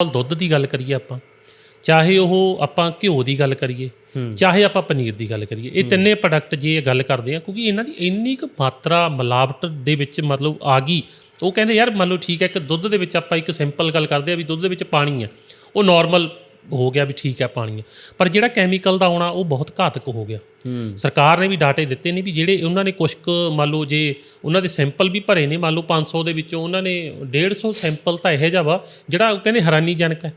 ਨਾਲ ਦੁੱਧ ਦੀ ਗੱਲ ਕਰੀਏ ਆਪਾਂ ਚਾਹੇ ਉਹ ਆਪਾਂ ਘਿਓ ਦੀ ਗੱਲ ਕਰੀਏ ਚਾਹੇ ਆਪਾਂ ਪਨੀਰ ਦੀ ਗੱਲ ਕਰੀਏ ਇਹ ਤਿੰਨੇ ਪ੍ਰੋਡਕਟ ਜੇ ਗੱਲ ਕਰਦੇ ਆ ਕਿਉਂਕਿ ਇਹਨਾਂ ਦੀ ਇੰਨੀ ਕੁ ਮਾਤਰਾ ਮਿਲਾਵਟ ਦੇ ਵਿੱਚ ਮਤਲਬ ਆ ਗਈ ਉਹ ਕਹਿੰਦੇ ਯਾਰ ਮੰਨ ਲਓ ਠੀਕ ਹੈ ਕਿ ਦੁੱਧ ਦੇ ਵਿੱਚ ਆਪਾਂ ਇੱਕ ਸਿੰਪਲ ਗੱਲ ਕਰਦੇ ਆ ਵੀ ਦੁੱਧ ਦੇ ਵਿੱਚ ਪਾਣੀ ਹੈ ਉਹ ਨਾਰਮਲ ਹੋ ਗਿਆ ਵੀ ਠੀਕ ਹੈ ਪਾਣੀ ਪਰ ਜਿਹੜਾ ਕੈਮੀਕਲ ਦਾ ਆਉਣਾ, ਉਹ ਬਹੁਤ ਘਾਤਕ ਹੋ ਗਿਆ। ਸਰਕਾਰ ਨੇ ਵੀ ਡਾਟੇ ਦਿੱਤੇ ਨੇ ਵੀ ਜਿਹੜੇ ਉਹਨਾਂ ਨੇ ਕੁਝ ਕੁ ਮੰਨ ਲਓ ਜੇ ਉਹਨਾਂ ਦੇ ਸੈਂਪਲ ਵੀ ਭਰੇ ਨੇ, ਮੰਨ ਲਓ 500 ਦੇ ਵਿੱਚੋਂ ਉਹਨਾਂ ਨੇ 150 ਸੈਂਪਲ ਤਾਂ ਇਹੋ ਜਿਹਾ ਵਾ, ਜਿਹੜਾ ਉਹ ਕਹਿੰਦੇ ਹੈਰਾਨੀਜਨਕ ਹੈ।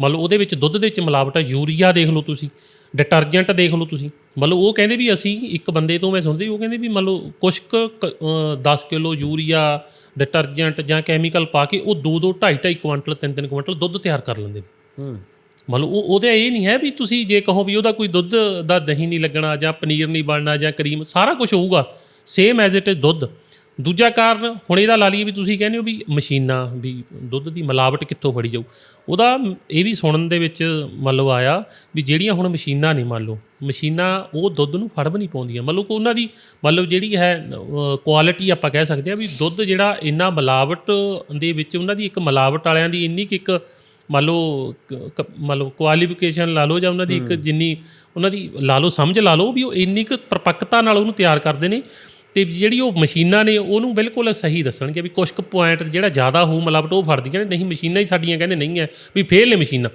ਮੰਨ ਲਓ ਉਹਦੇ ਵਿੱਚ ਦੁੱਧ ਦੇ ਵਿੱਚ ਮਿਲਾਵਟ ਹੈ ਯੂਰੀਆ ਦੇਖ ਲਓ ਤੁਸੀਂ ਡਿਟਰਜੈਂਟ ਦੇਖ ਲਓ ਤੁਸੀਂ। ਮੰਨ ਲਓ ਉਹ ਕਹਿੰਦੇ ਵੀ ਅਸੀਂ ਇੱਕ ਬੰਦੇ ਤੋਂ ਮੈਂ ਸੁਣਦੀ, ਉਹ ਕਹਿੰਦੇ ਵੀ ਮੰਨ ਲਓ ਕੁਛ ਕੁ ਕ- ਅਹ 10 ਕਿਲੋ ਯੂਰੀਆ ਡਿਟਰਜੈਂਟ ਜਾਂ ਕੈਮੀਕਲ ਪਾ ਕੇ ਉਹ 2 2 2.5 2.5 ਕੁਇੰਟਲ 3 3 ਕੁਇੰਟਲ ਦੁੱਧ ਤਿਆਰ ਕਰ ਲੈਂਦੇ ਨੇ। ਹੂੰ। ਮਤਲਬ ਉਹ ਉਹਦੇ ਇਹ ਨਹੀਂ ਹੈ ਵੀ ਤੁਸੀਂ ਜੇ ਕਹੋ ਵੀ ਉਹਦਾ ਕੋਈ ਦੁੱਧ ਦਾ ਦਹੀਂ ਨਹੀਂ ਲੱਗਣਾ ਜਾਂ ਪਨੀਰ ਨਹੀਂ ਬਣਨਾ ਜਾਂ ਕਰੀਮ, ਸਾਰਾ ਕੁਝ ਹੋਊਗਾ। ਸੇਮ ਐਜ਼ ਇਟ ਇਜ਼ ਦੁੱਧ। ਦੂਜਾ ਕਾਰਨ, ਹੁਣ ਇਹਦਾ ਲਾ ਲਈਏ ਵੀ ਤੁਸੀਂ ਕਹਿੰਦੇ ਹੋ ਵੀ ਮਸ਼ੀਨਾਂ, ਵੀ ਦੁੱਧ ਦੀ ਮਿਲਾਵਟ ਕਿੱਥੋਂ ਫੜੀ ਜਾਊ। ਉਹਦਾ ਇਹ ਵੀ ਸੁਣਨ ਦੇ ਵਿੱਚ ਮੰਨ ਲਓ ਆਇਆ ਵੀ ਜਿਹੜੀਆਂ ਹੁਣ ਮਸ਼ੀਨਾਂ ਨੇ ਮੰਨ ਲਓ, ਮਸ਼ੀਨਾਂ ਉਹ ਦੁੱਧ ਨੂੰ ਫੜ ਵੀ ਨਹੀਂ ਪਾਉਂਦੀਆਂ। ਮੰਨ ਲਓ ਕਿ ਉਹਨਾਂ ਦੀ ਮਤਲਬ ਜਿਹੜੀ ਹੈ ਕੁਆਲਿਟੀ ਆਪਾਂ ਕਹਿ ਸਕਦੇ ਆ ਵੀ ਦੁੱਧ ਜਿਹੜਾ ਇੰਨਾ ਮਿਲਾਵਟ ਦੇ ਵਿੱਚ ਉਹਨਾਂ ਦੀ ਇੱਕ ਮਿਲਾਵਟ ਵਾਲਿਆਂ ਦੀ ਇੰਨੀ ਕਿ ਇੱਕ ਮੰਨ ਲਓ ਮੰਨ ਲਓ ਕੁਆਲੀਫਿਕੇਸ਼ਨ ਲਾ ਲਓ ਜਾਂ ਉਹਨਾਂ ਦੀ ਇੱਕ ਜਿੰਨੀ ਉਹਨਾਂ ਦੀ ਲਾ ਲਓ ਸਮਝ ਲਾ ਲਓ ਵੀ ਉਹ ਇੰਨੀ ਕੁ ਪਰਪੱਕਤਾ ਨਾਲ ਉਹਨੂੰ ਤਿਆਰ ਕਰਦੇ ਨੇ ਤੇ ਜਿਹੜੀ ਉਹ ਮਸ਼ੀਨਾਂ ਨੇ ਉਹਨੂੰ ਬਿਲਕੁਲ ਸਹੀ ਦੱਸਣਗੇ ਵੀ ਕੁਝ ਕੁ ਪੁਆਇੰਟ ਜਿਹੜਾ ਜ਼ਿਆਦਾ ਹੋਊ ਮਿਲਾਵਟ ਉਹ ਫੜਦੀਆਂ ਨੇ ਨਹੀਂ ਮਸ਼ੀਨਾਂ ਹੀ ਸਾਡੀਆਂ ਕਹਿੰਦੇ ਨਹੀਂ ਹੈ ਵੀ ਫੇਲ ਨੇ ਮਸ਼ੀਨਾਂ।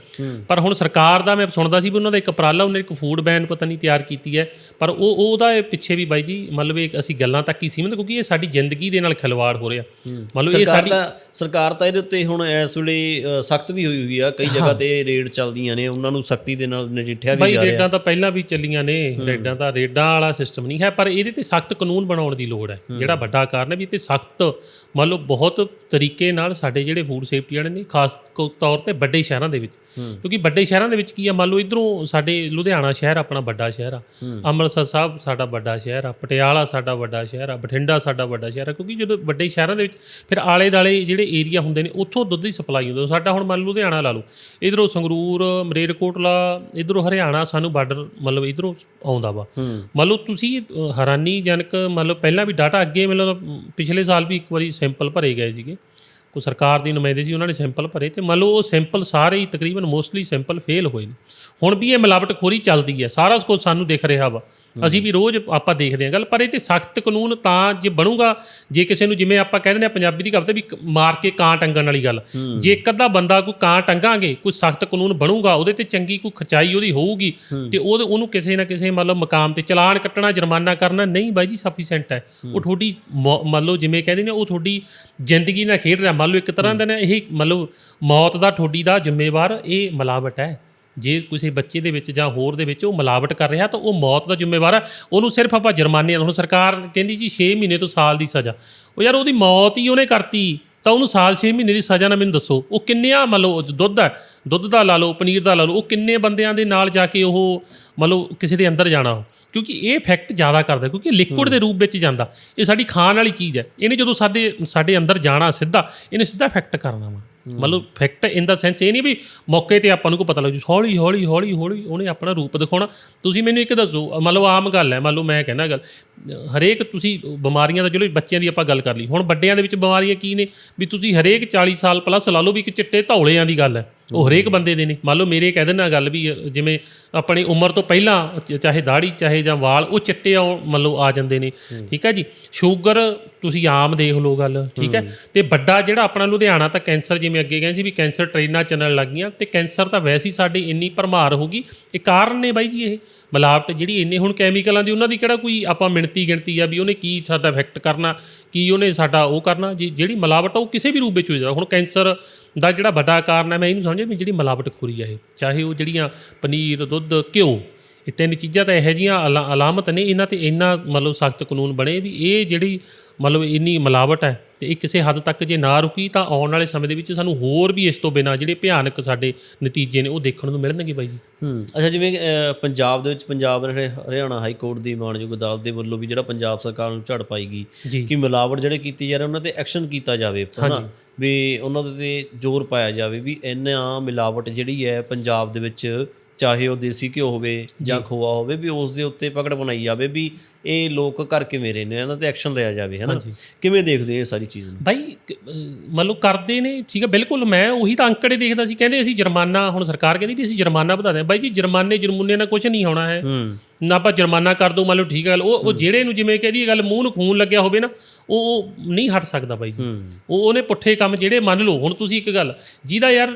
ਪਰ ਹੁਣ ਸਰਕਾਰ ਦਾ ਮੈਂ ਸੁਣਦਾ ਸੀ ਵੀ ਉਹਨਾਂ ਦਾ ਇੱਕ ਉਪਰਾਲਾ ਉਹਨੇ ਇੱਕ ਫੂਡ ਬੈਨ ਪਤਾ ਨਹੀਂ ਤਿਆਰ ਕੀਤੀ ਹੈ ਪਰ ਉਹ ਉਹ- ਉਹਦਾ ਇਹ ਪਿੱਛੇ ਵੀ ਬਾਈ ਜੀ ਮਤਲਬ ਇਹ ਅਸੀਂ ਗੱਲਾਂ ਤੱਕ ਹੀ ਸੀਮਿਤ ਕਿਉਂਕਿ ਇਹ ਸਾਡੀ ਜ਼ਿੰਦਗੀ ਦੇ ਨਾਲ ਖਿਲਵਾੜ ਹੋ ਰਿਹਾ। ਮਤਲਬ ਇਹ ਸਰਕਾਰ ਸਾਡੀ ਸਰਕਾਰ ਤਾਂ ਇਹਦੇ ਉੱਤੇ ਹੁਣ ਇਸ ਵੇਲੇ ਸਖਤ ਵੀ ਹੋਈ ਹੋਈ ਆ ਕਈ ਜਗ੍ਹਾ ਤੇ ਰੇਡ ਚੱਲਦੀਆਂ ਨੇ ਉਹਨਾਂ ਨੂੰ ਸਖਤੀ ਦੇ ਨਾਲ ਨਜਿੱਠਿਆ ਵੀ ਬਾਈ ਜਾ ਰਿਹਾ। ਰੇਡਾਂ ਤਾਂ ਪਹਿਲਾਂ ਵੀ ਚੱਲੀਆਂ ਨੇ ਰੇਡਾਂ ਤਾਂ ਰੇਡਾਂ ਵਾਲਾ ਸਿਸਟਮ ਨਹੀਂ ਹੈ ਪਰ ਇਹਦੇ ਤੇ ਸਖਤ ਕਾਨੂੰਨ ਬਣਾਉਣ ਦੀ ਲੋੜ ਹੈ। ਜਿਹੜਾ ਵੱਡਾ ਕਾਰਨ ਹੈ ਵੀ ਤੇ ਸਖਤ ਮੰਨ ਲਓ ਬਹੁਤ ਤਰੀਕੇ ਨਾਲ ਸਾਡੇ ਜਿਹੜੇ ਫੂਡ ਸੇਫਟੀ ਵਾਲੇ ਨੇ ਖਾਸ ਤੌਰ ਤੇ ਵੱਡੇ ਸ਼ਹਿਰਾਂ ਦੇ ਵਿੱਚ। ਕਿਉਂਕਿ ਵੱਡੇ ਸ਼ਹਿਰਾਂ ਦੇ ਵਿੱਚ ਕੀ ਆ ਮੰਨ ਲਓ ਇਧਰੋਂ ਸਾਡੇ ਲੁਧਿਆਣਾ ਸ਼ਹਿਰ ਆਪਣਾ ਵੱਡਾ ਸ਼ਹਿਰ ਆ। ਅੰਮ੍ਰਿਤਸਰ ਸਾਹਿਬ ਸਾਡਾ ਵੱਡਾ ਸ਼ਹਿਰ ਆ ਪਟਿਆਲਾ ਸਾਡਾ ਵੱਡਾ ਸ਼ਹਿਰ ਆ ਬਠਿੰਡਾ ਸਾਡਾ ਵੱਡਾ ਸ਼ਹਿਰ ਆ। ਕਿਉਂਕਿ ਜਦੋਂ ਵੱਡੇ ਸ਼ਹਿਰਾਂ ਦੇ ਵਿੱਚ ਫਿਰ ਆਲੇ ਦਾਲੇ ਜਿਹੜੇ ਏਰੀਆ ਹੁੰਦੇ ਨੇ ਉੱਥੋਂ ਦੁੱਧ ਦੀ ਸਪਲਾਈ ਹੁੰਦੀ ਸਾਡਾ ਹੁਣ ਮੰਨ ਲਓ ਲੁਧਿਆਣਾ ਲਾ ਲਓ ਇਧਰੋਂ ਸੰਗਰੂਰ ਮਰੇਰਕੋਟਲਾ ਇਧਰੋਂ ਹਰਿਆਣਾ ਸਾਨੂੰ ਬਾਰਡਰ ਮਤਲਬ ਇਧਰੋਂ ਆਉਂਦਾ ਵਾ। ਮੰਨ ਲਓ ਤੁਸੀਂ ਹੈਰਾਨੀਜਨਕ ਮੰਨ ਲਓ ਪਹਿਲਾਂ ਵੀ ਡਾਟਾ ਅੱਗੇ ਮਤਲਬ ਪਿਛਲੇ ਸਾਲ ਵੀ ਇੱਕ ਵਾਰੀ ਸੈਂਪਲ ਭਰੇ ਗਏ ਸੀਗੇ। ਕੋਈ ਸਰਕਾਰ ਦੀ ਨੁਮਾਇੰਦੇ ਸੀ, ਉਹਨਾਂ ਨੇ ਸੈਂਪਲ ਭਰੇ ਤੇ ਮੰਨ ਲਓ ਉਹ ਸੈਂਪਲ ਸਾਰੇ ਹੀ ਤਕਰੀਬਨ ਮੋਸਟਲੀ ਸੈਂਪਲ ਫੇਲ ਹੋਏ ਨੇ। ਹੁਣ ਵੀ ਇਹ ਮਿਲਾਵਟਖੋਰੀ ਚੱਲਦੀ ਹੈ, ਸਾਰਾ ਕੁਝ ਸਾਨੂੰ ਦਿਖ ਰਿਹਾ ਵਾ। ਅਸੀਂ ਵੀ ਰੋਜ਼ ਆਪਾਂ ਦੇਖਦੇ ਹਾਂ ਗੱਲ ਪਰ ਇਹ ਤੇ ਸਖਤ ਕਾਨੂੰਨ ਤਾਂ ਜੇ ਬਣੂਗਾ ਜੇ ਕਿਸੇ ਨੂੰ ਜਿਵੇਂ ਆਪਾਂ ਕਹਿੰਦੇ ਨੇ ਪੰਜਾਬੀ ਦੀ ਕਹਾਵਤ ਹੈ ਵੀ ਮਾਰ ਕੇ ਕਾਂ ਟੰਗਣ ਵਾਲੀ ਗੱਲ। ਜੇ ਇੱਕ ਅੱਧਾ ਬੰਦਾ ਕੋਈ ਕਾਂ ਟੰਗਾਂਗੇ ਕੋਈ ਸਖਤ ਕਾਨੂੰਨ ਬਣੂਗਾ ਉਹਦੇ ਤੇ ਚੰਗੀ ਕੋਈ ਖਚਾਈ ਉਹਦੀ ਹੋਊਗੀ ਤੇ ਉਹ ਉਹਨੂੰ ਕਿਸੇ ਨਾ ਕਿਸੇ ਮਤਲਬ ਮਕਾਮ ਤੇ ਚਲਾਨ ਕੱਟਣਾ ਜੁਰਮਾਨਾ ਕਰਨਾ ਨਹੀਂ ਬਾਈ ਜੀ ਸਫੀਸ਼ੀਐਂਟ ਹੈ। ਉਹ ਤੁਹਾਡੀ ਮੰਨ ਲਓ ਜਿਵੇਂ ਕਹਿੰਦੇ ਨੇ ਉਹ ਤੁਹਾਡੀ ਜ਼ਿੰਦਗੀ ਨਾਲ ਖੇਡ ਰਿਹਾ ਮੰਨ ਲਓ ਇੱਕ ਤਰ੍ਹਾਂ ਦਾ ਨਾ ਇਹ ਮੰਨ ਲਓ ਮੌਤ ਦਾ ਤੁਹਾਡੀ ਦਾ ਜ਼ਿੰਮੇਵਾਰ ਇਹ ਮਿਲਾਵਟ ਹੈ। ਜੇ ਕਿਸੇ ਬੱਚੇ ਦੇ ਵਿੱਚ ਜਾਂ ਹੋਰ ਦੇ ਵਿੱਚ ਉਹ ਮਿਲਾਵਟ ਕਰ ਰਿਹਾ ਤਾਂ ਉਹ ਮੌਤ ਦਾ ਜ਼ਿੰਮੇਵਾਰ ਹੈ ਉਹਨੂੰ ਸਿਰਫ ਆਪਾਂ ਜੁਰਮਾਨੇ ਹੁਣ ਸਰਕਾਰ ਕਹਿੰਦੀ ਜੀ 6 ਮਹੀਨੇ ਤੋਂ ਸਾਲ ਦੀ ਸਜ਼ਾ। ਉਹ ਯਾਰ ਉਹਦੀ ਮੌਤ ਹੀ ਉਹਨੇ ਕਰਤੀ ਤਾਂ ਉਹਨੂੰ ਸਾਲ 6 ਮਹੀਨੇ ਦੀ ਸਜ਼ਾ ਨਾ ਮੈਨੂੰ ਦੱਸੋ। ਉਹ ਕਿੰਨਿਆਂ ਮੰਨ ਲਓ ਦੁੱਧ ਹੈ ਦੁੱਧ ਦਾ ਲਾ ਲਓ ਪਨੀਰ ਦਾ ਲਾ ਲਓ ਉਹ ਕਿੰਨੇ ਬੰਦਿਆਂ ਦੇ ਨਾਲ ਜਾ ਕੇ ਉਹ ਮੰਨ ਲਓ ਕਿਸੇ ਦੇ ਅੰਦਰ ਜਾਣਾ ਉਹ। ਕਿਉਂਕਿ ਇਹ ਇਫੈਕਟ ਜ਼ਿਆਦਾ ਕਰਦਾ ਕਿਉਂਕਿ ਲਿਕੁਇਡ ਦੇ ਰੂਪ ਵਿੱਚ ਜਾਂਦਾ। ਇਹ ਸਾਡੀ ਖਾਣ ਵਾਲੀ ਚੀਜ਼ ਹੈ। ਇਹਨੇ ਜਦੋਂ ਸਾਡੇ ਸਾਡੇ ਅੰਦਰ ਜਾਣਾ ਸਿੱਧਾ ਇਹਨੇ ਸਿੱਧਾ ਇਫੈਕਟ ਕਰਨਾ ਵਾ। ਮਤਲਬ ਫੈਕਟ ਇਨ ਦਾ ਸੈਂਸ ਇਹ ਨਹੀਂ ਵੀ ਮੌਕੇ ਤੇ ਆਪਾਂ ਨੂੰ ਕੋ ਪਤਾ ਲੱਗ ਜੂ, ਹੌਲੀ ਹੌਲੀ ਹੌਲੀ ਹੌਲੀ ਉਹਨੇ ਆਪਣਾ ਰੂਪ ਦਿਖਾਉਣਾ। ਤੁਸੀਂ ਮੈਨੂੰ ਇੱਕ ਦੱਸੋ ਮੰਨ ਲਓ ਆਮ ਗੱਲ ਹੈ ਮੰਨ ਲਓ ਮੈਂ ਕਹਿੰਦਾ ਗੱਲ, ਹਰੇਕ ਤੁਸੀਂ ਬਿਮਾਰੀਆਂ ਦਾ ਚਲੋ ਬੱਚਿਆਂ ਦੀ ਆਪਾਂ ਗੱਲ ਕਰ ਲਈ, ਹੁਣ ਵੱਡਿਆਂ ਦੇ ਵਿੱਚ ਬਿਮਾਰੀਆਂ ਕੀ ਨੇ? ਵੀ ਤੁਸੀਂ ਹਰੇਕ 40 ਸਾਲ ਪਲੱਸ ਲਾ ਲਓ ਵੀ ਇੱਕ ਚਿੱਟੇ ਧੌਲਿਆਂ ਦੀ ਗੱਲ ਹੈ, ਉਹ ਹਰੇਕ ਬੰਦੇ ਦੇ ਨੇ। ਮੰਨ ਲਓ ਮੇਰੇ ਕਹਿ ਦੇਣਾ ਗੱਲ ਵੀ, ਜਿਵੇਂ ਆਪਣੀ ਉਮਰ ਤੋਂ ਪਹਿਲਾਂ, ਚਾਹੇ ਦਾੜੀ ਚਾਹੇ ਜਾਂ ਵਾਲ, ਉਹ ਚਿੱਟੇ ਆਉ ਮੰਨ ਲਓ ਆ ਜਾਂਦੇ ਨੇ, ਠੀਕ ਹੈ ਜੀ? ਸ਼ੂਗਰ ਤੁਸੀਂ ਆਮ ਦੇਖ ਲਓ ਗੱਲ, ਠੀਕ ਹੈ? ਤੇ ਵੱਡਾ ਜਿਹੜਾ ਆਪਣਾ ਲੁਧਿਆਣਾ ਤਾਂ ਕੈਂਸਰ ਜਿਵੇਂ ਅੱਗੇ ਕਹਿੰਦੇ ਸੀ ਵੀ ਕੈਂਸਰ ਟ੍ਰੇਨਾਂ ਚੱਲਣ ਲੱਗ ਗਈਆਂ ਤੇ ਕੈਂਸਰ ਤਾਂ ਵੈਸੇ ਹੀ ਸਾਡੀ ਇੰਨੀ ਭਰਮਾਰ ਹੋ ਗਈ। ਇਹ ਕਾਰਨ ਨੇ ਬਾਈ ਜੀ ਇਹ। ਮਿਲਾਵਟ ਜਿਹੜੀ ਇੰਨੇ ਹੁਣ ਕੈਮੀਕਲਾਂ ਦੀ, ਉਹਨਾਂ ਦੀ ਕਿਹੜਾ ਕੋਈ ਆਪਾਂ ਮਿਣਤੀ ਗਿਣਤੀ ਆ ਵੀ ਉਹਨੇ ਕੀ ਸਾਡਾ ਇਫੈਕਟ ਕਰਨਾ, ਕੀ ਉਹਨੇ ਸਾਡਾ ਉਹ ਕਰਨਾ? ਜੀ ਜਿਹੜੀ ਮਿਲਾਵਟ ਆ ਉਹ ਕਿਸੇ ਵੀ ਰੂਪ ਵਿੱਚ ਹੋ ਜਾਂਦਾ ਹੁਣ ਕੈਂਸਰ ਦਾ ਜਿਹੜਾ ਵੱਡਾ ਕਾਰਨ ਹੈ ਮੈਂ ਇਹਨੂੰ ਸਮਝਿਆ ਵੀ ਜਿਹੜੀ ਮਿਲਾਵਟ ਖੋਰੀ ਆ ਇਹ, ਚਾਹੇ ਉਹ ਜਿਹੜੀਆਂ ਪਨੀਰ, ਦੁੱਧ, ਘਿਓ ਇਹ ਤਿੰਨ ਚੀਜ਼ਾਂ ਤਾਂ ਇਹੋ ਜਿਹੀਆਂ ਅਲਾ- ਅਲਾਮਤ ਨੇ ਇਹਨਾਂ ਤੇ ਇੰਨਾ ਮਤਲਬ ਸਖਤ ਕਾਨੂੰਨ ਬਣੇ ਵੀ ਇਹ ਜਿਹੜੀ ਮਤਲਬ ਇੰਨੀ ਮਿਲਾਵਟ ਹੈ ਤੇ ਇਹ ਕਿਸੇ ਹੱਦ ਤੱਕ ਜੇ ਨਾ ਰੁਕੀ ਤਾਂ ਆਉਣ ਵਾਲੇ ਸਮੇਂ ਦੇ ਵਿੱਚ ਸਾਨੂੰ ਹੋਰ ਵੀ ਇਸ ਤੋਂ ਬਿਨਾਂ ਜਿਹੜੇ ਭਿਆਨਕ ਸਾਡੇ ਨਤੀਜੇ ਨੇ ਉਹ ਦੇਖਣ ਨੂੰ ਮਿਲਣਗੇ ਬਾਈ ਜੀ। ਹੂੰ ਅੱਛਾ ਜਿਵੇਂ ਪੰਜਾਬ ਦੇ ਵਿੱਚ ਪੰਜਾਬ ਹਰਿ- ਹਰਿਆਣਾ ਹਾਈ ਕੋਰਟ ਦੀ ਮਾਨਯੋਗ ਅਦਾਲਤ ਦੇ ਵੱਲੋਂ ਵੀ ਜਿਹੜਾ ਪੰਜਾਬ ਸਰਕਾਰ ਨੂੰ ਝੜ ਪਾਈਗੀ ਜੀ। ਕਿ ਮਿਲਾਵਟ ਜਿਹੜੇ ਕੀਤੀ ਜਾ ਰਹੇ ਉਹਨਾਂ ਤੇ ਐਕਸ਼ਨ ਕੀਤਾ ਜਾਵੇ ਹਨਾ? ਵੀ ਉਹਨਾਂ ਦੇ ਤੇ ਜ਼ੋਰ ਪਾਇਆ ਜਾਵੇ ਵੀ ਇੰਨਾ ਮਿਲਾਵਟ ਜਿਹੜੀ ਹੈ ਪੰਜਾਬ ਦੇ ਵਿੱਚ ਚਾਹੇ ਉਹ ਦੇਸੀ ਘਿਓ ਹੋਵੇ ਜਾਂ ਖੋਆ ਹੋਵੇ ਵੀ ਉਸ ਦੇ ਉੱਤੇ ਪਕੜ ਬਣਾਈ ਜਾਵੇ ਵੀ ਇਹ ਲੋਕ ਕਰਕੇ ਮੇਰੇ ਨੇ ਇਹਨਾਂ ਤੇ ਐਕਸ਼ਨ ਲਿਆ ਜਾਵੇ ਹਨਾ ਕਿਵੇਂ ਦੇਖਦੇ ਇਹ ਸਾਰੀ ਚੀਜ਼ ਨੂੰ? ਅਹ ਮੰਨ ਲਓ ਕਰਦੇ ਨੇ ਠੀਕ ਹੈ ਬਿਲਕੁਲ ਮੈਂ ਉਹੀ ਤਾਂ ਅੰਕੜੇ ਦੇਖਦਾ ਸੀ ਕਹਿੰਦੇ ਅਸੀਂ ਜੁਰਮਾਨਾ ਹੁਣ ਸਰਕਾਰ ਕਹਿੰਦੀ ਵੀ ਅਸੀਂ ਜੁਰਮਾਨਾ ਵਧਾ ਦਿਆਂ। ਬਾਈ ਜੀ ਜੁਰਮਾਨੇ ਜੁਰਮੁਨੇ ਨਾਲ ਕੁਝ ਨਹੀਂ ਹੋਣਾ ਹੈ। ਨਾ ਆਪਾਂ ਜੁਰਮਾਨਾ ਕਰ ਦੋ ਮੰਨ ਲਓ ਠੀਕ ਹੈ ਉਹ ਉਹ ਜਿਹੜੇ ਨੂੰ ਜਿਵੇਂ ਕਹਦੀ ਗੱਲ ਮੂੰਹ ਨੂੰ ਖੂਨ ਲੱਗਿਆ ਹੋਵੇ ਨਾ ਉਹ ਨਹੀਂ ਹਟ ਸਕਦਾ ਬਾਈ ਉਹ ਉਹਨੇ ਪੁੱਠੇ ਕੰਮ ਜਿਹੜੇ ਮੰਨ ਲਓ ਹੁਣ ਤੁਸੀਂ ਇੱਕ ਗੱਲ ਜਿਹਦਾ ਯਾਰ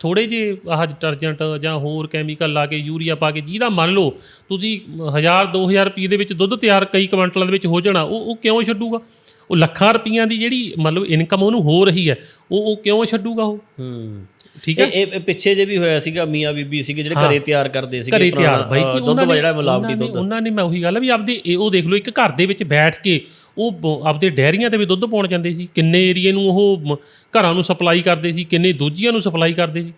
ਥੋੜੇ ਜੇ ਆਹ ਡਿਟਰਜੈਂਟ ਜਾਂ ਹੋਰ ਕੈਮੀਕਲ ਲਾ ਕੇ ਯੂਰੀਆ ਪਾ ਕੇ ਜਿਹਦਾ ਮੰਨ ਲਓ ਤੁਸੀਂ 1000 2000 ਰੁਪਏ ਦੇ ਵਿੱਚ ਦੁੱਧ ਤਿਆਰ ਕਈ ਕੁਇੰਟਲਾਂ ਦੇ ਵਿੱਚ ਹੋ ਜਾਣਾ ਉਹ ਉਹ ਕਿਉਂ ਛੱਡੂਗਾ? ਉਹ ਲੱਖਾਂ ਰੁਪਈਆਂ ਦੀ ਜਿਹੜੀ ਮਤਲਬ ਇਨਕਮ ਉਹਨੂੰ ਹੋ ਰਹੀ ਹੈ ਉਹ ਉਹ ਕਿਉਂ ਛੱਡੂਗਾ ਉਹ? ਹੂੰ। ਠੀਕ ਹੈ? ਇਹ ਪਿੱਛੇ ਜੇ ਵੀ ਹੋਇਆ ਸੀਗਾ ਮੀਆਂ ਬੀਬੀ ਸੀਗੇ ਜਿਹੜੇ ਘਰੇ ਤਿਆਰ ਕਰਦੇ ਸੀਗੇ ਘਰੇ ਤਿਆਰ। ਬਾਈ ਜੀ ਦੁੱਧ ਵਾ ਜਿਹੜਾ ਮਿਲਾਵਟੀ ਉਹਨਾਂ ਦੁੱਧ। ਉਹਨਾਂ ਨੇ ਮੈਂ ਉਹੀ ਗੱਲ ਵੀ ਆਪਦੇ ਇਹ ਉਹ ਦੇਖ ਲਓ ਇੱਕ ਘਰ ਦੇ ਵਿੱਚ ਬੈਠ ਕੇ ਉਹ ਆਪਦੇ ਡੈਰੀਆਂ ਤੇ ਵੀ ਦੁੱਧ ਪਾਉਣ ਜਾਂਦੇ ਸੀ। ਕਿੰਨੇ ਏਰੀਏ ਨੂੰ ਉਹ ਘਰਾਂ ਨੂੰ ਸਪਲਾਈ ਕਰਦੇ ਸੀ ਕਿੰਨੇ ਦੂਜੀਆਂ ਨੂੰ ਸਪਲਾਈ ਕਰਦੇ ਸੀ।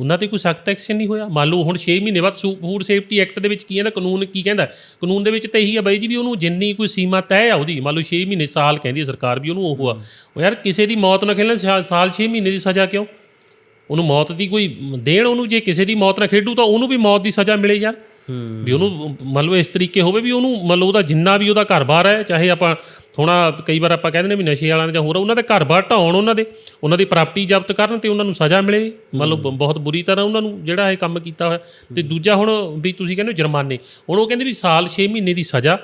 ਉਹਨਾਂ ਤੇ ਕੋਈ ਸਖਤ ਐਕਸ਼ਨ ਨਹੀਂ ਹੋਇਆ। ਮੰਨ ਲਓ ਹੁਣ 6 ਮਹੀਨੇ ਬਾਅਦ ਫੂਡ ਸੇਫਟੀ ਐਕਟ ਦੇ ਵਿੱਚ ਕੀ ਕਹਿੰਦਾ ਕਾਨੂੰਨ ਕੀ ਕਹਿੰਦਾ ਕਾਨੂੰਨ ਦੇ ਵਿੱਚ ਤਾਂ ਇਹੀ ਆ ਬਾਈ ਜੀ ਵੀ ਉਹਨੂੰ ਜਿੰਨੀ ਕੋਈ ਸੀਮਾ ਤੈਅ ਆ ਉਹਦੀ, ਮੰਨ ਲਓ 6 ਮਹੀਨੇ ਸਾਲ ਕਹਿੰਦੀ ਹੈ ਸਰਕਾਰ ਵੀ ਉਹਨੂੰ ਉਹ ਆ। ਉਹ ਯਾਰ ਕਿਸੇ ਦੀ ਮੌਤ ਨਾ ਖੇਲਣ ਸਾ- ਸਾਲ 6 ਮਹੀਨੇ ਦੀ ਸਜ਼ਾ ਕਿਉਂ? ਉਹਨੂੰ ਮੌਤ ਦੀ ਕੋਈ ਦੇਣ ਉਹਨੂੰ, ਜੇ ਕਿਸੇ ਦੀ ਮੌਤ ਨਾਲ ਖੇਡੂ ਤਾਂ ਉਹਨੂੰ ਵੀ ਮੌਤ ਦੀ ਸਜ਼ਾ ਮਿਲੇ ਯਾਰ। ਵੀ ਉਹਨੂੰ ਮੰਨ ਲਓ ਇਸ ਤਰੀਕੇ ਹੋਵੇ ਵੀ ਉਹਨੂੰ ਮੰਨ ਲਓ ਉਹਦਾ ਜਿੰਨਾ ਵੀ ਉਹਦਾ ਘਰ-ਬਾਰ ਹੈ, ਚਾਹੇ ਆਪਾਂ ਥੋੜਾ ਕਈ ਵਾਰ ਆਪਾਂ ਕਹਿੰਦੇ ਨੇ ਵੀ ਨਸ਼ੇ ਵਾਲਿਆਂ ਦੇ ਜਾਂ ਹੋਰ ਉਹਨਾਂ ਦੇ ਘਰ-ਬਾਰ ਢਾਉਣ ਉਹਨਾਂ ਦੇ, ਉਹਨਾਂ ਦੀ ਪ੍ਰਾਪਰਟੀ ਜ਼ਬਤ ਕਰਨ ਤੇ ਉਹਨਾਂ ਨੂੰ ਸਜ਼ਾ ਮਿਲੇ। ਮੰਨ ਲਓ ਬ- ਬਹੁਤ ਬੁਰੀ ਤਰ੍ਹਾਂ ਉਹਨਾਂ ਨੂੰ ਜਿਹੜਾ ਇਹ ਕੰਮ ਕੀਤਾ ਹੋਇਆ। ਤੇ ਦੂਜਾ ਹੁਣ ਵੀ ਤੁਸੀਂ ਕਹਿੰਦੇ ਹੋ ਜੁਰਮਾਨੇ। ਹੁਣ ਉਹ ਕਹਿੰਦੇ ਵੀ ਸਾਲ 6 ਮਹੀਨੇ ਦੀ ਸਜ਼ਾ,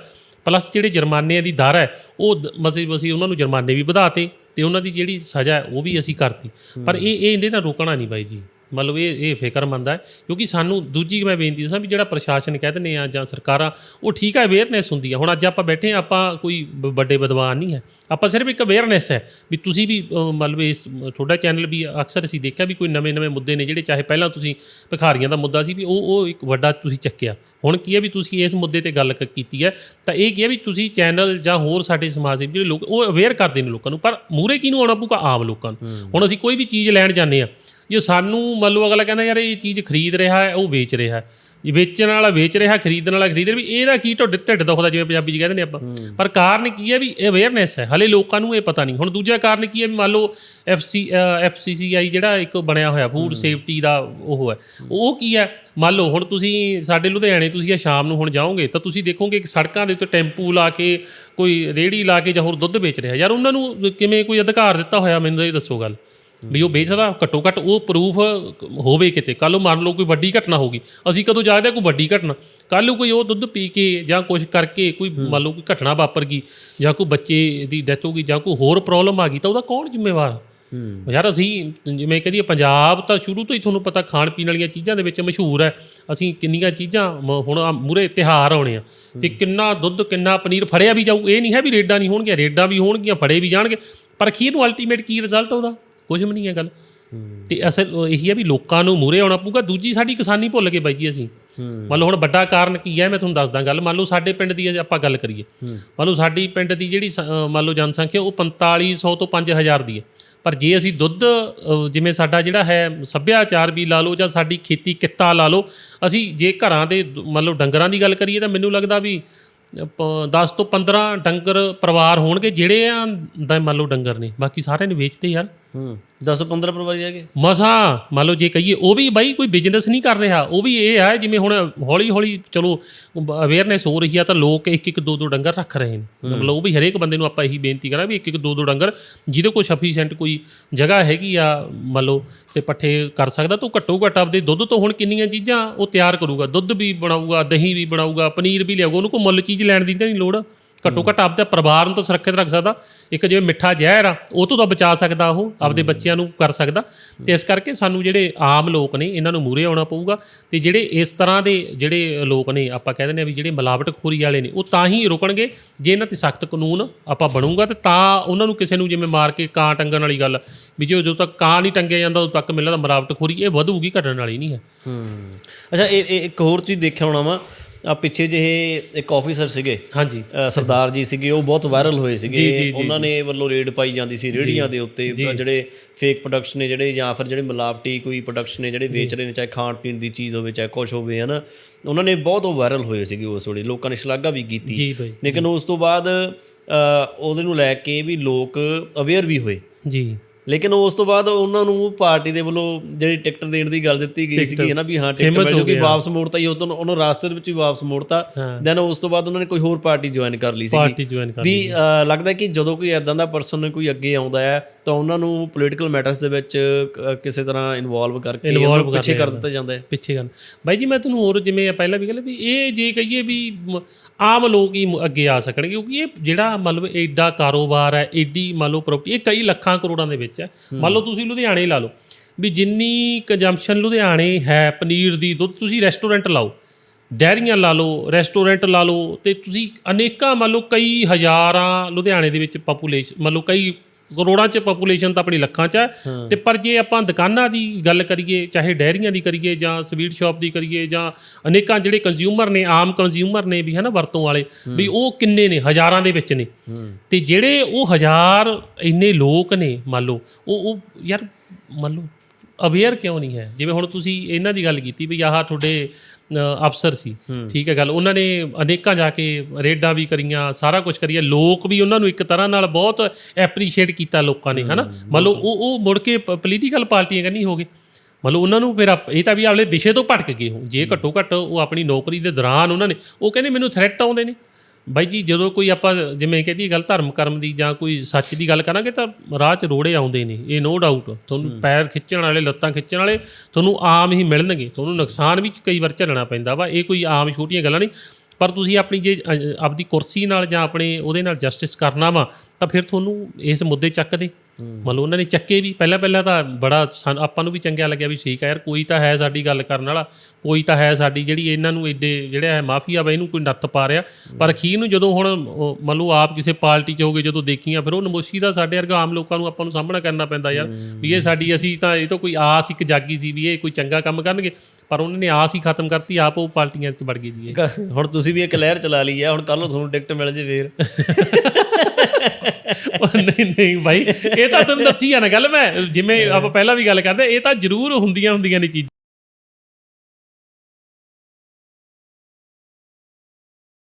ਪਲੱਸ ਜਿਹੜੇ ਜੁਰਮਾਨੇ ਦੀ ਦਰ ਹੈ, ਉਹ ਦ- ਅਸੀਂ ਉਹਨਾਂ ਨੂੰ ਜੁਰਮਾਨੇ ਵੀ ਵਧਾਤੇ ਤੇ ਉਹਨਾਂ ਦੀ ਜਿਹੜੀ ਸਜ਼ਾ ਉਹ ਵੀ ਅਸੀਂ ਕਰਤੀ। ਪਰ ਇਹ ਇਹ ਇਹਦੇ ਨਾਲ ਰੋਕਣਾ ਨਹੀਂ ਬਾਈ ਜੀ। ਮਤਲਬ ਇਹ ਇਹ ਫਿਕਰਮੰਦ ਹੈ ਕਿਉਂਕਿ ਸਾਨੂੰ ਦੂਜੀ ਮੈਂ ਬੇਨਤੀ ਦੱਸਾਂ ਵੀ ਜਿਹੜਾ ਪ੍ਰਸ਼ਾਸਨ ਕਹਿ ਦਿੰਦੇ ਆ ਜਾਂ ਸਰਕਾਰਾਂ ਉਹ ਠੀਕ ਹੈ ਅਵੇਅਰਨੈਸ ਹੁੰਦੀ ਹੈ ਹੁਣ ਅੱਜ ਆਪਾਂ ਬੈਠੇ ਹਾਂ ਆਪਾਂ ਕੋਈ ਵੱਡੇ ਵਿਦਵਾਨ ਨਹੀਂ ਹੈ। ਆਪਾਂ ਸਿਰਫ ਇੱਕ ਅਵੇਅਰਨੈਸ ਹੈ ਵੀ ਤੁਸੀਂ ਵੀ ਮਤਲਬ ਇਸ ਤੁਹਾਡਾ ਚੈਨਲ ਵੀ ਅਕਸਰ ਅਸੀਂ ਦੇਖਿਆ ਵੀ ਕੋਈ ਨਵੇਂ-ਨਵੇਂ ਮੁੱਦੇ ਨੇ ਜਿਹੜੇ ਚਾਹੇ ਪਹਿਲਾਂ ਤੁਸੀਂ ਭਿਖਾਰੀਆਂ ਦਾ ਮੁੱਦਾ ਸੀ ਵੀ ਉਹ ਉਹ ਇੱਕ ਵੱਡਾ ਤੁਸੀਂ ਚੱਕਿਆ। ਹੁਣ ਕੀ ਹੈ ਵੀ ਤੁਸੀਂ ਇਸ ਮੁੱਦੇ ਤੇ ਗੱਲ ਕੀਤੀ ਹੈ ਤਾਂ ਇਹ ਕੀ ਹੈ ਵੀ ਤੁਸੀਂ ਚੈਨਲ ਜਾਂ ਹੋਰ ਸਾਡੇ ਸਮਾਜ ਦੇ ਜਿਹੜੇ ਲੋਕ ਉਹ ਅਵੇਅਰ ਕਰਦੇ ਨੇ ਲੋਕਾਂ ਨੂੰ ਪਰ ਮੂਰੇ ਕਿਹਨੂੰ ਆਉਣਾ ਪਊਗਾ? ਆਮ ਲੋਕਾਂ ਨੂੰ। ਹੁਣ ਅਸੀਂ ਕੋਈ ਵੀ ਚੀਜ਼ ਲੈਣ ਜਾਂਦੇ ਆ ਜੇ ਸਾਨੂੰ ਮੰਨ ਲਓ ਅਗਲਾ ਕਹਿੰਦਾ ਯਾਰ ਇਹ ਚੀਜ਼ ਖਰੀਦ ਰਿਹਾ ਹੈ ਉਹ ਵੇਚ ਰਿਹਾ ਹੈ। ਵੇਚਣ ਵਾਲਾ ਵੇਚ ਰਿਹਾ ਖਰੀਦਣ ਵਾਲਾ ਖਰੀਦ ਰਿਹਾ ਵੀ ਇਹਦਾ ਕੀ ਢਿੱਡ ਢਿੱਡ ਦੁਖਦਾ ਜਿਵੇਂ ਪੰਜਾਬੀ ਚ ਕਹਿੰਦੇ ਨੇ ਆਪਾਂ। ਪਰ ਕਾਰਨ ਕੀ ਹੈ ਵੀ ਅਵੇਅਰਨੈਸ ਹੈ। ਹਲੇ ਲੋਕਾਂ ਨੂੰ ਇਹ ਪਤਾ ਨਹੀਂ। ਹੁਣ ਦੂਜਾ ਕਾਰਨ ਕੀ ਹੈ ਵੀ ਮੰਨ ਲਓ ਐਫਸੀ ਐਫਸੀਸੀਆਈ ਜਿਹੜਾ ਇੱਕ ਬਣਿਆ ਹੋਇਆ ਫੂਡ ਸੇਫਟੀ ਦਾ ਉਹ ਹੈ। ਉਹ ਕੀ ਹੈ? ਮੰਨ ਲਓ ਹੁਣ ਤੁਸੀਂ ਸਾਡੇ ਲੁਧਿਆਣੇ ਤੁਸੀਂ ਆ ਸ਼ਾਮ ਨੂੰ ਹੁਣ ਜਾਓਗੇ ਤਾਂ ਤੁਸੀਂ ਦੇਖੋਗੇ ਕਿ ਸੜਕਾਂ ਦੇ ਉੱਤੇ ਟੈਂਪੂ ਲਾ ਕੇ ਕੋਈ ਰੇੜੀ ਲਾ ਕੇ ਜਾਂ ਹੋਰ ਦੁੱਧ ਵੇਚ ਰਿਹਾ। ਯਾਰ ਉਹਨਾਂ ਨੂੰ ਕਿਵੇਂ ਕੋਈ ਅਧਿਕਾਰ ਦਿੱਤਾ ਹੋਇਆ? ਮੈਨੂੰ ਇਹ ਦੱਸੋ ਗੱਲ। ਵੀ ਉਹ ਵੇਚਦਾ ਘੱਟੋ ਘੱਟ ਉਹ ਪ੍ਰੂਫ ਹੋਵੇ ਕਿਤੇ। ਕੱਲ ਨੂੰ ਮੰਨ ਲਓ ਕੋਈ ਵੱਡੀ ਘਟਨਾ ਹੋਗੀ ਅਸੀਂ ਕਦੋਂ ਜਾਗਦੇ ਹਾਂ ਕੋਈ ਵੱਡੀ ਘਟਨਾ? ਕੱਲ ਨੂੰ ਕੋਈ ਉਹ ਦੁੱਧ ਪੀ ਕੇ ਜਾਂ ਕੁਝ ਕਰਕੇ ਕੋਈ ਮੰਨ ਲਓ ਕੋਈ ਘਟਨਾ ਵਾਪਰ ਗਈ ਜਾਂ ਕੋਈ ਬੱਚੇ ਦੀ ਡੈਥ ਹੋ ਗਈ ਜਾਂ ਕੋਈ ਹੋਰ ਪ੍ਰੋਬਲਮ ਆ ਗਈ ਤਾਂ ਉਹਦਾ ਕੌਣ ਜ਼ਿੰਮੇਵਾਰ ਯਾਰ ਅਸੀਂ ਜਿਵੇਂ ਕਹਦੀਏ ਪੰਜਾਬ ਤਾਂ ਸ਼ੁਰੂ ਤੋਂ ਹੀ ਤੁਹਾਨੂੰ ਪਤਾ ਖਾਣ ਪੀਣ ਵਾਲੀਆਂ ਚੀਜ਼ਾਂ ਦੇ ਵਿੱਚ ਮਸ਼ਹੂਰ ਹੈ। ਅਸੀਂ ਕਿੰਨੀਆਂ ਚੀਜ਼ਾਂ ਹੁਣ ਮੂਰੇ ਤਿਹਾਰ ਆਉਣੇ ਆ ਤੇ ਕਿੰਨਾ ਦੁੱਧ ਕਿੰਨਾ ਪਨੀਰ ਫੜਿਆ ਵੀ ਜਾਊ ਇਹ ਨਹੀਂ ਹੈ ਵੀ ਰੇਡਾਂ ਨਹੀਂ ਹੋਣਗੀਆਂ ਰੇਡਾਂ ਵੀ ਹੋਣਗੀਆਂ ਫੜੇ ਵੀ ਜਾਣਗੇ। ਪਰ ਅਖੀਰ ਨੂੰ ਅਲਟੀਮੇਟ ਕੀ ਰਿਜ਼ਲਟ ਉਹਦਾ? ਕੁਝ ਵੀ ਨਹੀਂ ਹੈ ਗੱਲ। ਤੇ ਅਸਲ ਇਹੀ ਹੈ ਵੀ ਲੋਕਾਂ ਨੂੰ ਮੂਰੇ ਆਉਣਾ ਪਊਗਾ। ਦੂਜੀ ਸਾਡੀ ਕਿਸਾਨੀ ਭੁੱਲ ਗਏ ਬਾਈ ਜੀ ਅਸੀਂ। ਮੰਨ ਲਓ ਹੁਣ ਵੱਡਾ ਕਾਰਨ ਕੀ ਹੈ, ਮੈਂ ਤੁਹਾਨੂੰ ਦੱਸਦਾ ਗੱਲ। ਮੰਨ ਲਓ ਸਾਡੇ ਪਿੰਡ ਦੀ ਆਪਾਂ ਗੱਲ ਕਰੀਏ। ਮੰਨ ਲਓ ਸਾਡੀ ਪਿੰਡ ਦੀ ਜਿਹੜੀ ਸ- ਮੰਨ ਲਓ ਜਨਸੰਖਿਆ ਉਹ 4500 ਤੋਂ 5000 ਦੀ ਹੈ। ਪਰ ਜੇ ਅਸੀਂ ਦੁੱਧ ਜਿਵੇਂ ਸਾਡਾ ਜਿਹੜਾ ਹੈ ਸੱਭਿਆਚਾਰ ਵੀ ਲਾ ਲਓ ਜਾਂ ਸਾਡੀ ਖੇਤੀ ਕਿੱਤਾ ਲਾ ਲਓ, ਅਸੀਂ ਜੇ ਘਰਾਂ ਦੇ ਮੰਨ ਲਓ ਡੰਗਰਾਂ ਦੀ ਗੱਲ ਕਰੀਏ ਤਾਂ ਮੈਨੂੰ ਲੱਗਦਾ ਵੀ 10 ਤੋਂ 15 ਡੰਗਰ ਪਰਿਵਾਰ ਹੋਣਗੇ ਜਿਹੜੇ ਆ ਦਾ, ਮੰਨ ਲਓ ਡੰਗਰ ਨੇ। ਬਾਕੀ ਸਾਰਿਆਂ ਨੇ ਵੇਚਦੇ ਯਾਰ। ਹੂੰ। 10 15 ਪਰਿਵਾਰੀ ਹੈਗੇ ਮਸਾ ਮੰਨ ਲਓ ਜੇ ਕਹੀਏ ਉਹ ਵੀ ਬਾਈ ਕੋਈ ਬਿਜ਼ਨਸ ਨਹੀਂ ਕਰ ਰਿਹਾ। ਉਹ ਵੀ ਇਹ ਹੈ ਜਿਵੇਂ ਹੁਣ ਹੌਲੀ ਹੌਲੀ ਚਲੋ ਅਵੇਅਰਨੈਸ ਹੋ ਰਹੀ ਆ ਤਾਂ ਲੋਕ ਇੱਕ ਇੱਕ ਦੋ ਦੋ ਡੰਗਰ ਰੱਖ ਰਹੇ ਨੇ। ਮਤਲਬ ਉਹ ਵੀ ਹਰੇਕ ਬੰਦੇ ਨੂੰ ਆਪਾਂ ਇਹੀ ਬੇਨਤੀ ਕਰਾਂ ਵੀ ਇੱਕ ਇੱਕ ਦੋ ਦੋ ਡੰਗਰ ਜਿਹਦੇ ਕੋਲ ਸਫੀਸ਼ੀਐਂਟ ਕੋਈ ਜਗ੍ਹਾ ਹੈਗੀ ਆ ਮੰਨ ਲਓ ਤੇ ਪੱਠੇ ਕਰ ਸਕਦਾ ਤਾਂ ਘੱਟੋ ਘੱਟ ਆਪਦੇ ਦੁੱਧ ਤੋਂ ਹੁਣ ਕਿੰਨੀਆਂ ਚੀਜ਼ਾਂ ਉਹ ਤਿਆਰ ਕਰੂਗਾ। ਦੁੱਧ ਵੀ ਬਣਾਊਗਾ ਦਹੀਂ ਵੀ ਬਣਾਊਗਾ ਪਨੀਰ ਵੀ ਲਿਆਊਗਾ ਉਹਨੂੰ ਕੋਈ ਮੁੱਲ ਚੀਜ਼ ਲੈਣ ਦੀ ਤਾਂ ਨਹੀਂ ਲੋੜ। ਘੱਟੋ ਘੱਟ ਆਪਦੇ ਪਰਿਵਾਰ ਨੂੰ ਤਾਂ ਸੁਰੱਖਿਅਤ ਰੱਖ ਸਕਦਾ। ਇੱਕ ਜਿਵੇਂ ਮਿੱਠਾ ਜ਼ਹਿਰ ਆ, ਉਹ ਤੋਂ ਤਾਂ ਬਚਾ ਸਕਦਾ ਉਹ, ਆਪਦੇ ਬੱਚਿਆਂ ਨੂੰ ਕਰ ਸਕਦਾ। ਤੇ ਇਸ ਕਰਕੇ ਸਾਨੂੰ ਜਿਹੜੇ ਆਮ ਲੋਕ ਨੇ, ਇਹਨਾਂ ਨੂੰ ਮੂਰੇ ਆਉਣਾ ਪਊਗਾ। ਤੇ ਜਿਹੜੇ ਇਸ ਤਰ੍ਹਾਂ ਦੇ ਜਿਹੜੇ ਲੋਕ ਨੇ, ਆਪਾਂ ਕਹਿ ਦਿੰਦੇ ਆ ਵੀ ਜਿਹੜੇ ਮਿਲਾਵਟਖੋਰੀ ਵਾਲੇ ਨੇ, ਉਹ ਤਾਂ ਹੀ ਰੁਕਣਗੇ। ਜੇ ਇਹਨਾਂ ਤੇ ਸਖਤ ਕਾਨੂੰਨ ਆਪਾਂ ਬਣੂਗਾ, ਤੇ ਤਾਂ ਉਹਨਾਂ ਨੂੰ ਕਿਸੇ ਨੂੰ ਜਿਵੇਂ ਮਾਰ ਕੇ ਕਾਂ ਟੰਗਣ ਵਾਲੀ ਗੱਲ, ਵੀ ਜੇ ਜਦੋਂ ਤੱਕ ਕਾਂ ਨਹੀਂ ਟੰਗਿਆ ਜਾਂਦਾ, ਉਦੋਂ ਤੱਕ ਮਿਲਦਾ ਮਿਲਾਵਟਖੋਰੀ, ਇਹ ਵਧੂਗੀ, ਘਟਣ ਵਾਲੀ ਨਹੀਂ ਹੈ। ਹੂੰ। ਅੱਛਾ, ਇਹ ਇਹ ਇੱਕ ਹੋਰ ਚੀਜ਼ ਦੇਖਿਆ ਹੋਣਾ ਵਾ ਆ ਪਿੱਛੇ ਜਿਹੇ ਇੱਕ ਆਫੀਸਰ ਸੀਗੇ ਹਾਂਜੀ। ਸਰਦਾਰ ਜੀ ਸੀਗੇ ਉਹ ਬਹੁਤ ਵਾਇਰਲ ਹੋਏ ਸੀਗੇ। ਉਹਨਾਂ ਨੇ ਵੱਲੋਂ ਰੇਡ ਪਾਈ ਜਾਂਦੀ ਸੀ ਰੇੜੀਆਂ ਦੇ ਉੱਤੇ ਜਿਹੜੇ ਫੇਕ ਪ੍ਰੋਡਕਟਸ ਨੇ ਜਿਹੜੇ ਜਾਂ ਫਿਰ ਜਿਹੜੇ ਮਿਲਾਵਟੀ ਕੋਈ ਪ੍ਰੋਡਕਟਸ ਨੇ ਜਿਹੜੇ ਵੇਚ ਰਹੇ ਨੇ ਚਾਹੇ ਖਾਣ ਪੀਣ ਦੀ ਚੀਜ਼ ਹੋਵੇ ਚਾਹੇ ਕੁਝ ਹੋਵੇ ਹਨਾ। ਉਹਨਾਂ ਨੇ ਬਹੁਤ ਵਾਇਰਲ ਹੋਏ ਸੀਗੇ ਉਸ ਵੇਲੇ ਲੋਕਾਂ ਨੇ ਸ਼ਲਾਘਾ ਵੀ ਕੀਤੀ। ਲੇਕਿਨ ਉਸ ਤੋਂ ਬਾਅਦ ਉਹਦੇ ਨੂੰ ਲੈ ਕੇ ਵੀ ਲੋਕ ਅਵੇਅਰ ਵੀ ਹੋਏ। ਜੀ। ਲੇਕਿਨ ਉਸ ਤੋਂ ਬਾਅਦ ਉਹਨਾਂ ਨੂੰ ਪਾਰਟੀ ਦੇ ਵੱਲੋਂ ਜਿਹੜੀ ਟਿਕਟ ਦੇਣ ਦੀ ਗੱਲ ਦਿੱਤੀ ਗਈ ਸੀਗੀ ਹੈ ਨਾ ਵੀ ਹਾਂ ਟਿਕਟ ਮਿਲ ਜੂਗੀ ਵਾਪਸ ਮੋੜਤਾ ਹੀ ਉਦੋਂ ਉਹਨੂੰ ਰਾਸਤੇ ਦੇ ਵਿੱਚ ਹੀ ਵਾਪਸ ਮੋੜਤਾ। ਦੈਨ ਉਸ ਤੋਂ ਬਾਅਦ ਉਹਨਾਂ ਨੇ ਕੋਈ ਹੋਰ ਪਾਰਟੀ ਜੁਆਇਨ ਕਰ ਲਈ ਸੀਗੀ। ਵੀ ਲੱਗਦਾ ਕਿ ਜਦੋਂ ਕੋਈ ਐਦਾਂ ਦਾ ਪਰਸਨ ਕੋਈ ਅੱਗੇ ਆਉਂਦਾ ਹੈ ਤਾਂ ਉਹਨਾਂ ਨੂੰ ਪੋਲੀਟੀਕਲ ਮੈਟਰਸ ਦੇ ਵਿੱਚ ਕਿਸੇ ਤਰ੍ਹਾਂ ਇਨਵੋਲਵ ਕਰਕੇ ਉਹਨਾਂ ਪਿੱਛੇ ਕਰ ਦਿੱਤਾ ਜਾਂਦਾ ਹੈ। ਪਿੱਛੇ ਗੱਲ ਬਾਈ ਜੀ ਮੈਂ ਤੁਹਾਨੂੰ ਹੋਰ ਜਿਵੇਂ ਪਹਿਲਾਂ ਵੀ ਗੱਲ ਵੀ ਇਹ ਜੇ ਕਹੀਏ ਵੀ ਆਮ ਲੋਕ ਹੀ ਅੱਗੇ ਆ ਸਕਣਗੇ ਕਿਉਂਕਿ ਇਹ ਜਿਹੜਾ ਮਤਲਬ ਐਡਾ ਕਾਰੋਬਾਰ ਹੈ ਐਡੀ ਮੰਨ ਲਓ ਪ੍ਰਾਪਰਟੀ ਇਹ ਕਈ ਲੱਖਾਂ ਕਰੋੜਾਂ ਦੇ ਵਿੱਚ ਹੈ। ਮੰਨ ਲਓ ਤੁਸੀਂ ਲੁਧਿਆਣੇ ਹੀ ਲਾ ਲਓ, ਵੀ ਜਿੰਨੀ ਕੰਜੰਪਸ਼ਨ ਲੁਧਿਆਣੇ ਹੈ, ਪਨੀਰ ਦੀ ਦੁੱਧ ਤੁਸੀਂ ਰੈਸਟੋਰੈਂਟ ਲਾਓ ਡੈਰੀਆਂ ਲਾ ਲਓ ਰੈਸਟੋਰੈਂਟ ਲਾ ਲਓ, ਤੇ ਤੁਸੀਂ ਅਨੇਕਾਂ ਮੰਨ ਲਓ ਕਈ ਹਜ਼ਾਰਾਂ ਲੁਧਿਆਣੇ ਦੇ ਵਿੱਚ ਪੋਪੂਲੇਸ਼ਨ ਮੰਨ ਲਓ ਕਈ ਕਰੋੜਾਂ ਚ ਪੋਪੂਲੇਸ਼ਨ ਤਾਂ ਆਪਣੀ ਲੱਖਾਂ ਚ ਹੈ। ਤੇ ਪਰ ਜੇ ਆਪਾਂ ਦੁਕਾਨਾਂ ਦੀ ਗੱਲ ਕਰੀਏ ਚਾਹੇ ਡੈਰੀਆਂ ਦੀ ਕਰੀਏ ਜਾਂ ਸਵੀਟ ਸ਼ਾਪ ਦੀ ਕਰੀਏ ਜਾਂ ਅਨੇਕਾਂ ਜਿਹੜੇ ਕੰਜ਼ਿਊਮਰ ਨੇ ਆਮ ਕੰਜ਼ਿਊਮਰ ਨੇ ਵੀ ਹਨਾ ਵਰਤੋਂ ਵਾਲੇ ਵੀ ਉਹ ਕਿੰਨੇ ਨੇ? ਹਜ਼ਾਰਾਂ ਦੇ ਵਿੱਚ ਨੇ। ਤੇ ਜਿਹੜੇ ਉਹ ਹਜ਼ਾਰ ਇੰਨੇ ਲੋਕ ਨੇ ਮੰਨ ਲਓ ਉਹ ਉਹ ਯਾਰ ਮੰਨ ਲਓ ਅਵੇਅਰ ਕਿਉਂ ਨਹੀਂ ਹੈ? ਜਿਵੇਂ ਹੁਣ ਤੁਸੀਂ ਇਹਨਾਂ ਦੀ ਗੱਲ ਕੀਤੀ ਵੀ ਆਹ ਤੁਹਾਡੇ ਅਫਸਰ ਸੀ। ਠੀਕ ਹੈ ਗੱਲ। ਉਹਨਾਂ ਨੇ ਅਨੇਕਾਂ ਜਾ ਕੇ ਰੇਡਾਂ ਵੀ ਕਰੀਆਂ ਸਾਰਾ ਕੁਝ ਕਰੀਆ। ਲੋਕ ਵੀ ਉਹਨਾਂ ਨੂੰ ਇੱਕ ਤਰ੍ਹਾਂ ਨਾਲ ਬਹੁਤ ਐਪਰੀਸ਼ੀਏਟ ਕੀਤਾ ਲੋਕਾਂ ਨੇ ਹਨਾ? ਮੰਨ ਲਓ ਉਹ ਉਹ ਮੁੜ ਕੇ ਪੋਲੀਟੀਕਲ ਪਾਰਟੀਆਂ ਕਹਿੰਦੀ ਹੋ ਗਏ ਮੰਨ ਲਓ ਉਹਨਾਂ ਨੂੰ ਫਿਰ ਇਹ ਤਾਂ ਵੀ ਆਪਲੇ ਵਿਸ਼ੇ ਤੋਂ ਭਟਕ ਗਏ ਹੋ ਜੇ ਘੱਟੋ ਘੱਟ ਉਹ ਆਪਣੀ ਨੌਕਰੀ ਦੇ ਦੌਰਾਨ ਉਹਨਾਂ ਨੇ ਉਹ ਕਹਿੰਦੇ ਮੈਨੂੰ ਥ੍ਰੈਟ ਆਉਂਦੇ ਨੇ। ਬਾਈ ਜੀ ਜਦੋਂ ਕੋਈ ਆਪਾਂ ਜਿਵੇਂ ਕਹਿੰਦੀ ਗੱਲ ਧਰਮ ਕਰਮ ਦੀ ਜਾਂ ਕੋਈ ਸੱਚ ਦੀ ਗੱਲ ਕਰਾਂਗੇ ਤਾਂ ਰਾਹ 'ਚ ਰੋੜੇ ਆਉਂਦੇ ਨੇ ਇਹ ਨੋ ਡਾਊਟ ਤੁਹਾਨੂੰ ਪੈਰ ਖਿੱਚਣ ਵਾਲੇ ਲੱਤਾਂ ਖਿੱਚਣ ਵਾਲੇ ਤੁਹਾਨੂੰ ਆਮ ਹੀ ਮਿਲਣਗੇ। ਤੁਹਾਨੂੰ ਨੁਕਸਾਨ ਵੀ ਕਈ ਵਾਰ ਝੱਲਣਾ ਪੈਂਦਾ ਵਾ ਇਹ ਕੋਈ ਆਮ ਛੋਟੀਆਂ ਗੱਲਾਂ ਨਹੀਂ। ਪਰ ਤੁਸੀਂ ਆਪਣੀ ਜੇ ਆਪਦੀ ਕੁਰਸੀ ਨਾਲ ਜਾਂ ਆਪਣੇ ਉਹਦੇ ਨਾਲ ਜਸਟਿਸ ਕਰਨਾ ਵਾ ਤਾਂ ਫਿਰ ਤੁਹਾਨੂੰ ਇਸ ਮੁੱਦੇ ਚੱਕਦੇ। ਮਤਲਬ ਉਹਨਾਂ ਨੇ ਚੱਕੇ ਵੀ, ਪਹਿਲਾਂ ਪਹਿਲਾਂ ਤਾਂ ਬੜਾ ਸਾਨੂੰ- ਆਪਾਂ ਨੂੰ ਵੀ ਚੰਗਿਆ ਲੱਗਿਆ ਵੀ ਠੀਕ ਹੈ ਯਾਰ, ਕੋਈ ਤਾਂ ਹੈ ਸਾਡੀ ਗੱਲ ਕਰਨ ਵਾਲਾ, ਕੋਈ ਤਾਂ ਹੈ ਸਾਡੀ ਜਿਹੜੀ ਇਹਨਾਂ ਨੂੰ ਏਡੇ, ਜਿਹੜਾ ਹੈ ਮਾਫੀਆ ਵਾ ਇਹਨੂੰ ਕੋਈ ਨੱਤ ਪਾ ਰਿਹਾ। ਪਰ ਅਖੀਰ ਨੂੰ ਜਦੋਂ ਹੁਣ ਉਹ ਮੰਨ ਲਓ ਆਪ ਕਿਸੇ ਪਾਰਟੀ 'ਚ ਹੋਗੇ ਜਦੋਂ ਦੇਖੀਆਂ, ਫਿਰ ਉਹ ਨਮੋਸ਼ੀ ਦਾ ਸਾਡੇ ਵਰਗਾ ਆਮ ਲੋਕਾਂ ਨੂੰ ਆਪਾਂ ਨੂੰ ਸਾਹਮਣਾ ਕਰਨਾ ਪੈਂਦਾ ਯਾਰ, ਵੀ ਇਹ ਸਾਡੀ, ਅਸੀਂ ਤਾਂ ਇਹ ਤਾਂ ਕੋਈ ਆਸ ਇੱਕ ਜਾਗੀ ਸੀ ਵੀ ਇਹ ਕੋਈ ਚੰਗਾ ਕੰਮ ਕਰਨਗੇ, ਪਰ ਉਹਨਾਂ ਨੇ ਆਸ ਹੀ ਖਤਮ ਕਰਤੀ, ਆਪ ਉਹ ਪਾਰਟੀਆਂ 'ਚ ਵੜ ਗਈ ਜੀ ਹੁਣ ਤੁਸੀਂ ਵੀ ਇੱਕ ਲਹਿਰ ਚਲਾ ਲਈ ਹੈ ਹੁਣ ਕੱਲ ਨੂੰ ਤੁਹਾਨੂੰ ਟਿਕਟ ਮਿਲ ਜੇ ਫੇਰ। ਨਹੀਂ ਨਹੀਂ ਭਾਈ ਇਹ ਤਾਂ ਤੁਹਾਨੂੰ ਦੱਸੀ ਆ ਨਾ ਗੱਲ ਮੈਂ, ਜਿਵੇਂ ਆਪਾਂ ਪਹਿਲਾਂ ਵੀ ਗੱਲ ਕਰਦੇ, ਇਹ ਤਾਂ ਜ਼ਰੂਰ ਹੁੰਦੀਆਂ ਹੁੰਦੀਆਂ ਨੇ ਚੀਜ਼ਾਂ।